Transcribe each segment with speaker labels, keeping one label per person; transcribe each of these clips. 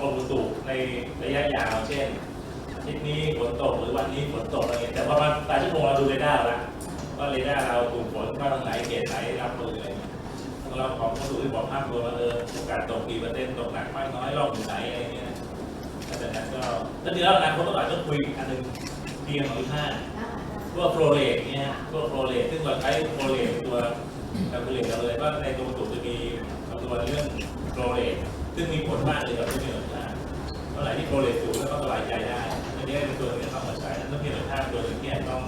Speaker 1: กรม
Speaker 2: อุตุในระยะยาวเช่นอาทิตย์นี้ฝนตกหรือวันนี้ฝนตกอะไรเงี้ยแต่ว่ามันตามชั่วโมงเราดูเรดาร์ล้วว่าเรดาร์เราถูกฝนมาตรงไหนเขตไหนรับมืออะไรเงี้ยเราของกรมอุตุที่บอกภาพรวมว่าเออโอกาสตกกี่เปอร์เซ็นต์ตกหนักมากน้อยรอบอยู่ไหนอะไรเงี้ยแล้วจากนั้นก็แล้วทีนี้เราอนาคตต้องอาจจะคุยอันหนึ่งเพียงของห้าพวกโปรเลตเนี่ยพวกโปรเลตซึ่งเราใช้โปรเลตตัวแคลคูลเลตเราเลยว่าในตัวตุจะมีคำนวณเรื่องโปรเลต ซึ่งมีผลมากเลยกับที่มีหลักฐาเมื่อไหร่ที่โปรเลตสูงแล้วก็สบายใจได้อันนี้เป็นตัวที่ต้องมาใช้แล้วต้องมีหลักฐานตัวหนึ่งที่ต้อง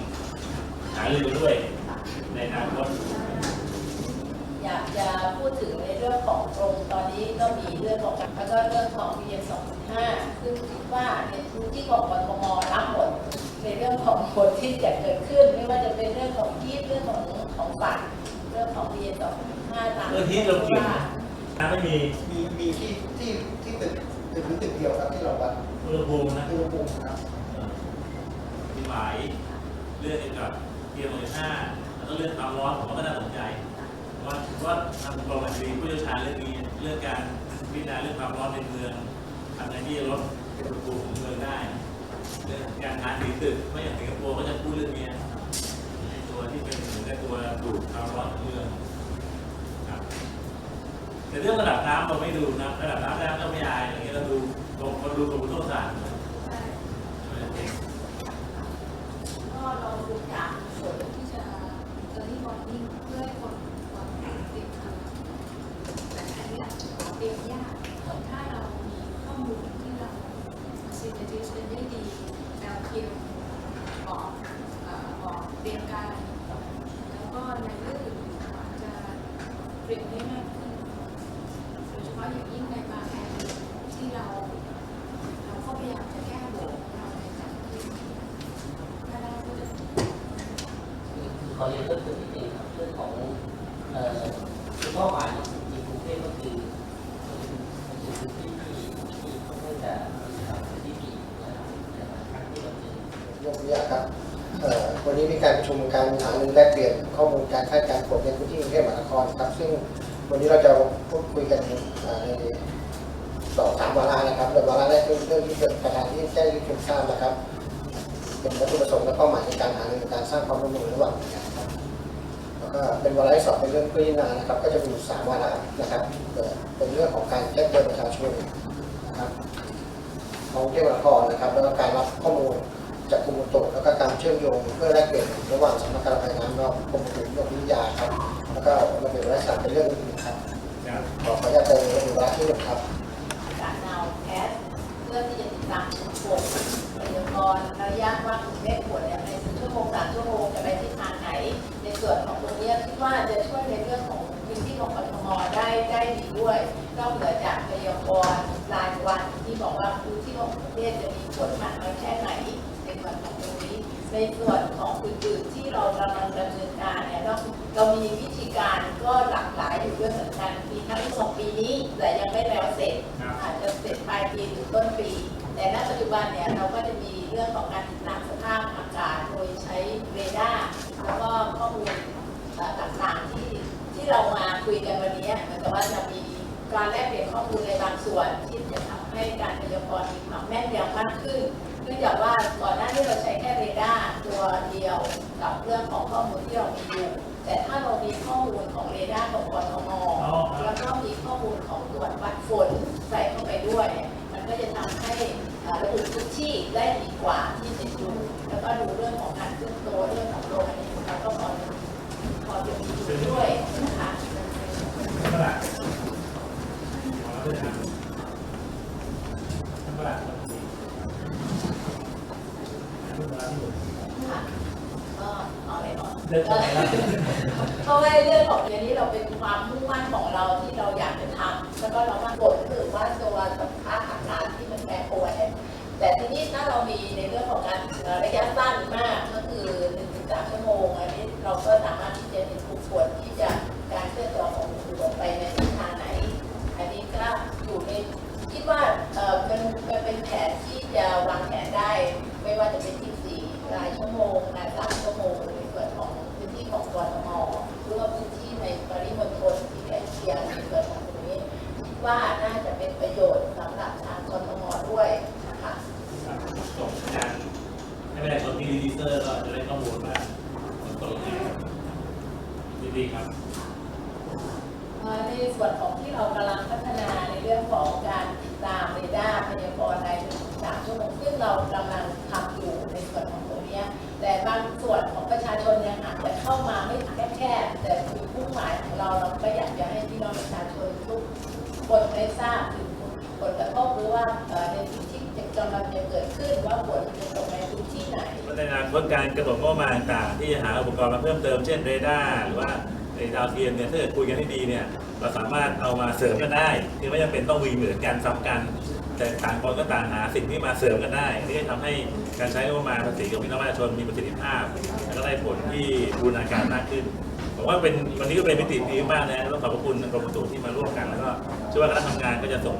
Speaker 2: หาเรือด้วยในอนาคต
Speaker 1: อยากจะพูดถึงในเรื่องของกรมตอนนี้ก็มีเรื่องของแล้วก็เรื่องของ PM 2.5ซึ่งคิดว่าในพื้นที่ของกทมรับหมดในเรื่องของผลที่จะเกิดขึ้น ไม่ว่าจะเป็นเรื่องของยีดเรื่องของของฝันเรื่องของ PM 2.5ตาม
Speaker 2: เรื่องที่เราเกี่ยวถ้าไม่มี
Speaker 3: มี มีที่ที่ที่ตึกตึกหรือตึกเดียวครับที่เราวัด
Speaker 2: อุณหภูมินะ
Speaker 3: อุณหภูมิครับ
Speaker 2: เอ่อมีหมายเรื่องเกี่ยวกับเทียมเลยห้าแล้วก็เรื่องความร้อนผมว่าก็น่าสนใจว่าว่าทางกรมอาชีพผู้เชี่ยวชาญเรื่องนี้เรื่องการพิจารณาเรื่องความร้อนในเมืองทำไงที่จะลดอุณหภูมิของเมืองได้เรื่องการทานสีตึกไม่อย่างสิงคโปร์ก็จะพูดเรื่องนี้ในตัวที่เป็นเหมือนกับตัวดูดความร้อนของเมืองครับ แต่เรื่องระดับน้ำเราไม่ดูนะระดับน้ำแล้วก็ไม่อายอย่างเงี้ยเราดูลงคนดูกรมอุตุศาสตร์
Speaker 1: ก็เราดูจากผล
Speaker 4: ที่จะเจอที่บอดดิ้งเพื่อให้คนก่อนติดคือแต่อันเนี้ยเตรียมยากถ้าเรามีข้อมูลที่เราซินเทติสเป็นได้ดีแนวเทียมบอกเอ่อบอกเตรียมการ แล้วก็ในเรื่องอื่นๆอาจจะเปลี่ยนได้มากขึ้นโดยเฉพาะอย่างยิ่งในบางแห่งที่เรา เราก็พยายามจะแก้โบกเราในการที่ถ้าได้ก็จะ
Speaker 5: ขอเรียนเพิ่มเติมนิดนึงครับเรื่องของเอ่อคือเป้าหมายของในกรุงเทพก็คือมันเป็นพื้นที่ที่ที่ค่อจะมีความเป็นที่ดีนะครับครั้งที่เราเจอย
Speaker 3: กตัวอย่างครับวันนี้มีการประชุมการหารือแลกเปลี่ยนข้อมูลการคาดการณ์ฝนในพื้นที่กรุงเทพมหานครครับซึ่งวันนี้เราจะพูดคุยกันในสองสามวาระนะครับโดยวาระแรกเรื่องที่เป็นประธานที่แจ้งให้ทุกทราบนะครับ เป็นวัตถุประสงค์และเป้าหมายในการหารือการสร้างความร่วมมือระหว่างหน่วยงาน เป็นวาระที่สองเป็นเรื่องพิจารณานะครับ ก็จะมีอยู่สามวาระนะครับเอ่อเป็นเรื่องของการแจ้งเตือนประชาชนนะครับของเทพมหานครนะครับ แล้วก็การรับข้อมูลจากกรมอุตุแล้วก็การเชื่อมโยงเพื่อแลกเปลี่ยนระหว่างสำนักการระบายน้ำแล้วกรมอุตุนิยมวิทยาครับ แล้วก็ระเบียบราชการเป็นเรื่องอื่นๆครับ
Speaker 2: ครับ
Speaker 3: ขอขออนุญาตไประวาระที่หนึ่งครับ
Speaker 1: การนาวแคสเพื่อที่จะติดตามผลพยากรณ์ระยะว่ากลุ่มเมฆฝนเนี่ยในชั่วโมงสามชั่วโมง ว่าจะช่วยในเรื่องของพื้นที่ของกทมได้ได้ดีด้วยนอกเหนือจากพยากรณ์รายวันที่บอกว่าพื้นที่ของประเทศจะมีฝนมากน้อยแค่ไหนในส่วนของตรงนี้ ในส่วนของอื่นๆที่เรากำลังดำเนินการเนี่ยเราเรามีวิธีการก็หลากหลายอยู่ด้วยเหมือนกันปีทั้งสองปีนี้แต่ยังไม่แล้วเสร็จ
Speaker 2: ครับ
Speaker 1: อาจจะเสร็จปลายปีหรือต้นปี แต่ณปัจจุบันเนี่ยเราก็จะมีเรื่องของการติดตามสภาพอากาศโดยใช้เรดาร์แล้วก็ข้อมูลเอ่อต่างๆที่ ที่เรามาคุยกันวันนี้เหมือนกับว่าจะมีการแลกเปลี่ยนข้อมูลในบางส่วนที่จะทำให้การพยากรณ์มีความแม่นยำมากขึ้นเนื่องจากว่าก่อนหน้านี้เราใช้แค่เรดาร์ตัวเดียวกับเรื่องของข้อมูลที่เรามีอยู่แต่ถ้าเรามีข้อมูลของเรดาร์ของกทมแล้วก็มีข้อมูลของตรวจวัดฝนใส่เข้าไปด้วยเนี่ยมันก็จะทำให้เอ่อระบุพื้นที่ได้ดีกว่าที่จะดูแล้วก็ดูเรื่องของการเคลื่อนตัวเรื่องของลมอันนี้เราก็พอพอจะมีอยู่ด้วยนะคะ
Speaker 2: ท่านประหลัดขอรับด้วยนะท่านประหลัดครับท่านประหลัดที่หนึ่ง
Speaker 1: ค่ะก็เอาอะไรก่อน
Speaker 2: เรื่องอะไรครับ
Speaker 1: เพราะว่าเรื่องของเรื่องนี้เราเป็นความมุ่งมั่นของเราที่เราอยากจะทำแล้วก็เราว่าฝนหรือว่าตัวสภาพอากาศที่มันแปรผันแต่ทีนี้ถ้าเรามีในเรื่องของการระยะสั้นมากก็คือ1นถึงสามชั่วโมงอันนี้เราก็สามารถ ชั่วโมงงานสามชั่วโมงในส่วนของพื้นที่ของกรทมหรือว่พื้นที่ในปริมณฑลที่ใกล้เคียงในส่วนของตรงนี้คิดว่าน่าจะเป็นประโยชน์สำหรับทางกรทมด้วยนะคะจบการให้ไม่ได้คนที่ดีเซอร์ก็จะได้
Speaker 2: ข้อมูลว่าคนตกจริง
Speaker 1: ดีครับในส่วนของที่เรากำลังพัฒนาในเรื่องของการติดตามเรดาร์พยากรณ์รายสามชั่วโมงซึ่งเรากำลัง บางส่วนของประชาชนยังอาจจะเข้ามาไม่แคบๆแต่คือมุ่งหมายของเราเราก็อยากจะให้พี่น้องประชาชนทุกคนได้ทราบถึงผลกระทบหรือว่าในสิ่งที่กำลังจะเกิดขึ้นว่าฝนจะตกในพื้นที่ไหน
Speaker 2: ในอนาคตการกำหนดงบประมาณต่างที่จะหาอุปกรณ์มาเพิ่มเติมเช่นเรดาร์หรือว่าไอ้ดาวเทียมเนี่ยถ้าเกิดคุยกันให้ดีเนี่ยเราสามารถเอามาเสริมกันได้ที่ไม่จำเป็นต้องวีเหมือนกันซ้ำกัน แต่ต่างคนก็ต่างหาสิ่งที่มาเสริมกันได้ที่จะทำให้การใช้งบประมาณภาษีของพี่น้องประชาชนมีประสิทธิภาพ และก็ได้ผลที่บูรณาการมากขึ้นผมว่าเป็นวันนี้ก็เป็นมิติดีมากนะต้องขอบพระคุณกรมอุตุที่มาร่วมกัน แล้วก็เชื่อว่าคณะทำงานก็จะส่ง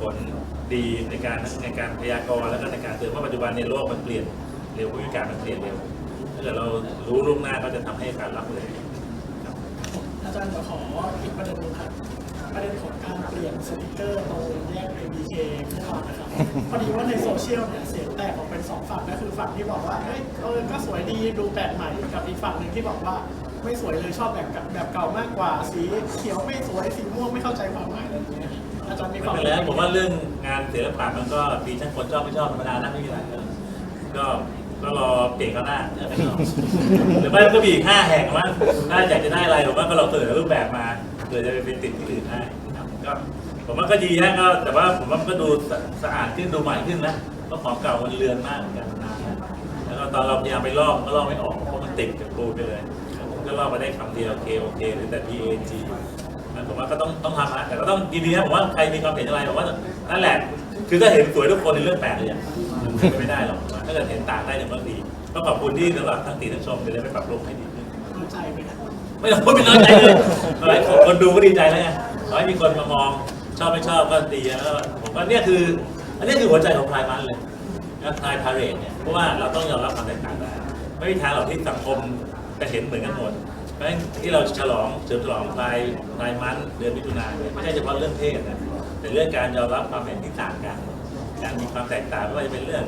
Speaker 2: ผลดีในการในการพยากรณ์แล้วก็ในการเตือนว่าปัจจุบันในโลกมันเปลี่ยนเร็ววิการมันเปลี่ยนเร็วถ้าเกิดเรารู้ล่วงหน้าก็จะทำให้การรับเลย
Speaker 6: อาจารย์ขออีกประเด็นนึงครับ ประเด็นของการเปลี่ยนสติกเกอร์ตรงแยก ABK เมื่อวานนะครับ พอดีว่าในโซเชียลเนี่ยเสียงแตกออกเป็นสองฝั่งก็คือฝั่งที่บอกว่าเฮ้ยเออก็สวยดีดูแปลกใหม่กับอีกฝั่งหนึ่งที่บอกว่าไม่สวยเลยชอบแบบแบบเก่ามากกว่าสีเขียวไม่สวยสีม่วงไม่เข้าใจความหมายอะไรอย่างเงี้ยอาจารย์มีความ
Speaker 2: ไม่เป็นไรผมว่าเรื่องงานศิลปะมันก็มีทั้งคนชอบไม่ชอบธรรมดานะไม่มีอะไรก็ก็รอเปลี่ยนเขาวหน้าเดี๋ยวไม่ต้องหรือไม่ก็มีห้าแห่งว่าถ้าอยากจะได้อะไรผมว่าก็เราเสนอรูปแบบมา เผื่อจะไปเป็นติดที่อื่นได้นะครับก็ผมว่าก็ดีนะก็แต่ว่าผมว่าก็ดูสะอาดขึ้นดูใหม่ขึ้นนะเพราะของเก่ามันเลือนมากเหมือนกันนานแล้วก็ตอนเราพยายามไปลอกก็ลอกไม่ออกเพราะมันติดกับปูไปเลยผมก็ลอกมาได้คำเดียว K O K หรือแต่ P A G นผมว่าก็ต้องต้องทำนะแต่ก็ต้องดีๆนะผมว่าใครมีความเห็นอะไรผมว่านั่นแหละคือถ้าเห็นสวยทุกคนในเรื่องแปลกเลยอะมันไม่ได้หรอกถ้าเกิดเห็นต่างได้เนี่ยมันดีก็ขอบคุณที่สำหรับทั้งตีทั้งชมจะได้ไปปรับปรุงให้ดีขึ้น
Speaker 6: เข้าใจไหม
Speaker 2: ไม่ต้องพูดเป็นน้อยใจเลยอะไรคนดูก็ดีใจแล้วไงขอให้มีคนมามองชอบไม่ชอบก็ดีแล้วก็ผมว่าเนี่ยคืออันนี้คือหัวใจของพายมันเลยนะพายพาเรดเนี่ยเพราะว่าเราต้องยอมรับความแตกต่างได้ไม่มีทางหรอกที่สังคมจะเห็นเหมือนกันหมดเพราะฉะนั้นที่เราฉลองเฉลิมฉลองพายพายมันเดือนมิถุนายนเนี่ยไม่ใช่เฉพาะเรื่องเพศนะแต่เรื่องการยอมรับความเห็นที่ต่างกัน การมีความแตกต่างไม่ว่าจะเป็นเรื่อง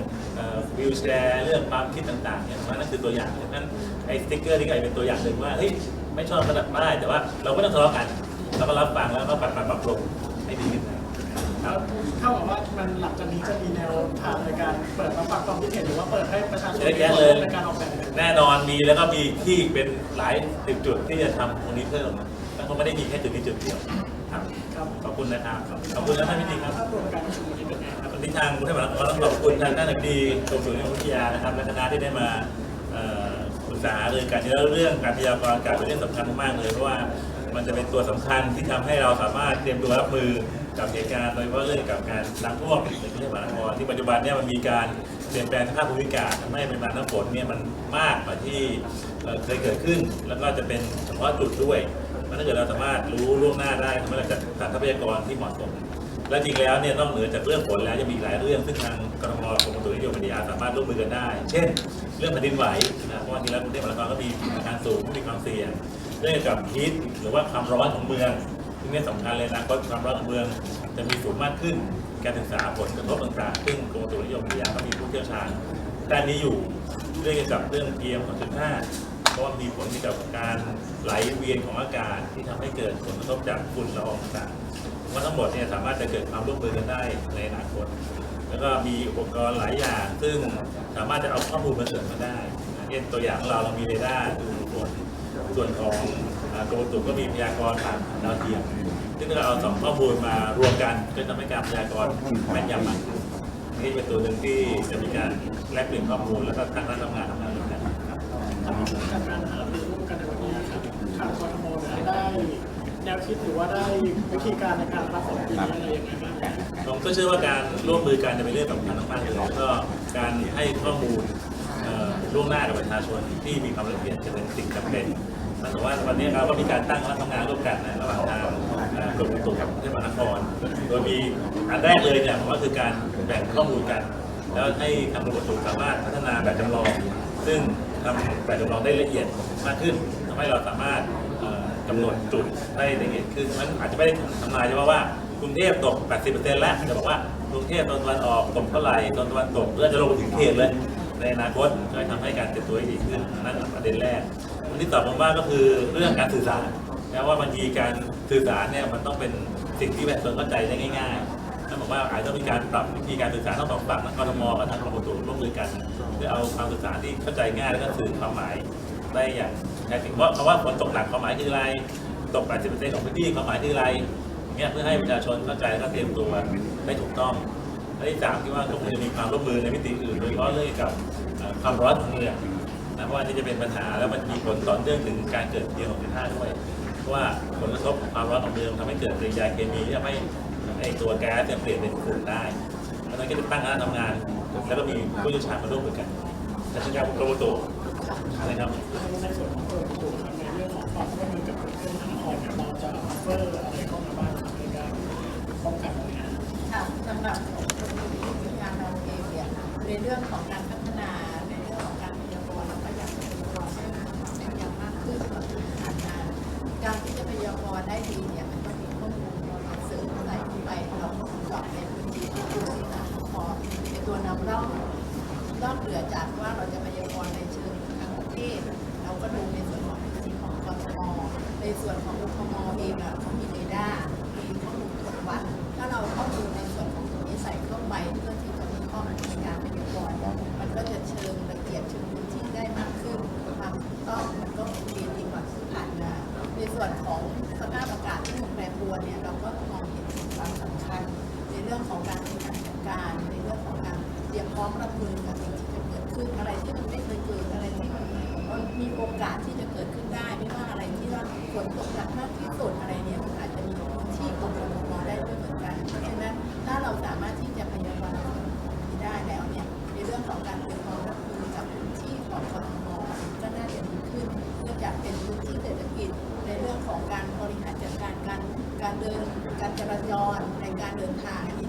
Speaker 2: วิวแชร์เรื่องความคิดต่างๆเนี่ยมันนั่นคือตัวอย่างดังนั้นไอ้สติ๊กเกอร์นี่ก็อาจจะเป็นตัวอย่างหนึ่งว่าเฮ้ยไม่ชอบก็ได้แต่ว่าเราไม่ต้องทะเลาะกันเราก็รับฟังแล้วก็ปรับปรับปรับปรุงให้ดีขึ้นนะครับ
Speaker 6: เท่ากับว่ามันหลังจากนี้จะมีแนวทางในการเปิดรับฟังความคิดเห็นหรือว่าเปิดให้ประชาชน
Speaker 2: เยอะแยะเลย
Speaker 6: ในการออกแบบ
Speaker 2: แน่นอนมีแล้วก็มีที่เป็นหลายสิบจุดที่จะทำตรงนี้เพิ่มแล้วก็ไม่ได้มีแค่จุดนี้จุดเดียวครับ
Speaker 6: ครับ
Speaker 2: ขอบคุณนะครับขอบคุณนะท่านพิธีครับ
Speaker 6: ภาพรวมการประชุมวันนี้บ
Speaker 2: วันนี้ทางกรุงเทพมหานครต้องขอบคุณทางด้านอธิบดีกรมอุตุนิยวิทยานะครับและคณะที่ได้มาปรึกษาเรื่องการแล้วเรื่องการพยากรณ์อากาศเป็นเรื่องสำคัญมากเลยเพราะว่ามันจะเป็นตัวสำคัญที่ทำให้เราสามารถเตรียมตัวรับมือกับเหตุการณ์โดยเฉพาะเรื่องกับการน้ำท่วมในกรุงเทพมหานครที่ปัจจุบันเนี่ยมันมีการเปลี่ยนแปลงสภาพภูมิอากาศทำให้ปริมาณน้ำฝนเนี่ยมันมากกว่าที่เคยเกิดขึ้น แล้วก็จะเป็นเฉพาะจุดด้วยถ้าเกิดเราสามารถรู้ล่วงหน้าได้ทำให้เราจัดสรรทรัพยากรที่เหมาะสม และจริงแล้วเนี่ยนอกเหนือจากเรื่องฝนแล้วจะมีหลายเรื่องซึ่งทางกรมกรมอุตุนิยมวิทยาสามารถร่วมมือกันได้ เช่น เรื่องแผ่นดินไหวนะเพราะว่าจริงแล้วกรุงเทพมหานครก็มีอาคารสูงมีความเสี่ยงเรื่องกับฮีทหรือว่าความร้อนของเมืองซึ่งนี่สำคัญเลยนะเพราะความร้อนของเมืองจะมีสูงมากขึ้นการศึกษาผลกระทบต่างๆ ซึ่งกรมอุตุนิยมวิทยาก็มีผู้เชี่ยวชาญด้านนี้อยู่เรื่องเกี่ยวกับเรื่อง PM 2.5เพราะว่ามีผลเกี่ยวกับการไหลเวียนของอากาศที่ทำให้เกิดผลกระทบจากฝุ่นละอองต่าง ว่าทั้งหมดเนี่ยสามารถจะเกิดความร่วมมือกันได้ในอนาคต แล้วก็มีอุปกรณ์หลายอย่าง ซึ่งสามารถจะเอาข้อมูลมาเสริมกันได้เช่นตัวอย่างของเราเรามีเรดาร์ดูฝนส่วนของกรมอุตุก็มีพยากรณ์ผ่านดาวเทียมซึ่งเราเอาสองข้อมูลมารวมกันก็จะทำให้การพยากรณ์แม่นยำมากขึ้นนี่เป็นตัวหนึ่งที่จะมีการแลกเปลี่ยนข้อมูลแล้วก็ทางคณะทำงานทำงานร่วมกันครับ
Speaker 6: จาการหารือร่วมกันในวันนี้ครับทางกรทมได้ แนวคิดหรือว่าได้วิธีการในการรับฝนปีนี้อะไรยังไงบ้าง
Speaker 2: ผมก็เชื่อว่าการร่วมมือกันจะเป็นเรื่องสำคัญมากๆเลยแล้วก็การให้ข้อมูลเอ่อล่วงหน้ากับประชาชนที่มีความละเอียดจะเป็นสิ่งจำเป็นแต่ว่าวันนี้เราก็มีการตั้งคณะทำงานร่วมกันนะระหว่างทางกรมอุตุกับกรุงเทพมหานคร โดยมีอันแรกเลยเนี่ยผมว่าคือการแบ่งข้อมูลกัน แล้วให้ทางกรมอุตุสามารถพัฒนาแบบจำลอง ซึ่งทำแบบจำลองได้ละเอียดมากขึ้นทำให้เราสามารถ กำหนดจุดได้ละเอียดขึ้นมันอาจจะไม่ได้ทำนายเฉพาะว่ากรุงเทพตก 80%แล้วจะบอกว่ากรุงเทพตอนตะวันออกตกเท่าไหร่ตอนตะวันตกเพื่อจะลงถึงเขตเลย ในอนาคตก็จะทำให้การเตรียมตัวดีขึ้นอันนั่นประเด็นแรกอันที่สองผมว่าก็คือเรื่องการสื่อสารนะว่าบางทีการสื่อสารเนี่ยมันต้องเป็นสิ่งที่ประชาชนเข้าใจได้ง่ายๆแล้วผมว่าอาจจะต้องมีการปรับวิธีการสื่อสารทั้งสองฝั่งทั้งกรทมกับทางกรมอุตุร่วมมือกันเพื่อเอาความสื่อสารที่เข้าใจง่ายแล้วก็สื่อความหมายได้อย่าง แท้จริงว่าคำว่าฝนตกหนักความหมายคืออะไรตก 80%ของพื้นที่ความหมายคืออะไรเนี่ยเพื่อให้ประชาชนเข้าใจและเตรียมตัวได้ถูกต้องและที่สามที่ว่าก็ควรจะมีความร่วมมือในมิติอื่นโดยเฉพาะเรื่องเกี่ยวกับความร้อนของเมืองนะเพราะว่านี่จะเป็นปัญหาแล้วมันมีผลต่อเนื่องถึงการเกิดเพียง65ด้วยเพราะว่าผลกระทบของความร้อนของเมืองทำให้เกิดปฏิกิริยาเคมีที่ทำให้ไอตัวแก๊สเปลี่ยนเป็นฝุ่นได้เพราะฉะนั้นก็จะตั้งคณะทำงาน แล้วก็มีผู้เชี่ยวชาญมาร่วมมือกันและเช่นกันกรมอุตุนะครับ
Speaker 6: ในส่วองกรครับ เฟอร์อะไรเข้ามาบ้างในการป้องกันตรงนี้
Speaker 1: ค่ะสำหรับการเราเองเนี่ยในเรื่องของการพัฒนาในเรื่องของการพยากรณ์เราก็อยากจะพยากรณ์ให้มันแม่นยำมากขึ้นกว่าที่ผ่านมาการที่จะพยากรณ์ได้ดีเนี่ยมันต้องมีข้อมูลเสริมใส่เข้าไปเราก็ทดสอบในพื้นที่ที่ดูที่ต่างพอในตัวนำร่องนอกเหนือจากว่าเราจะพยากรณ์ในเชิงทางประเทศเราก็ดูในส่วนของพื้นที่ของกทมในส่วนของ วนของสภาพอากาศที่มันแปรปรวนเนี่ยเราก็มองเห็นความสำคัญ ในเรื่องของการบริหารจัดการ ในเรื่องของการเตรียมพร้อมรับมือกับสิ่งที่จะเกิดขึ้นอะไรที่มันไม่เคยเกิดอะไรที่มันมีโอกาสที่จะเกิดขึ้นได้ ไม่ว่าอะไรที่ว่าฝนตกหนักมากที่สุดอะไรเนี่ยมันอาจจะมีที่ของกรทมได้ด้วยเหมือนกันเพราะฉะนั้นถ้าเราสามารถที่จะพยากรณ์ได้แล้วเนี่ยในเรื่องของการเตรียม การจราจรในการเดินทาง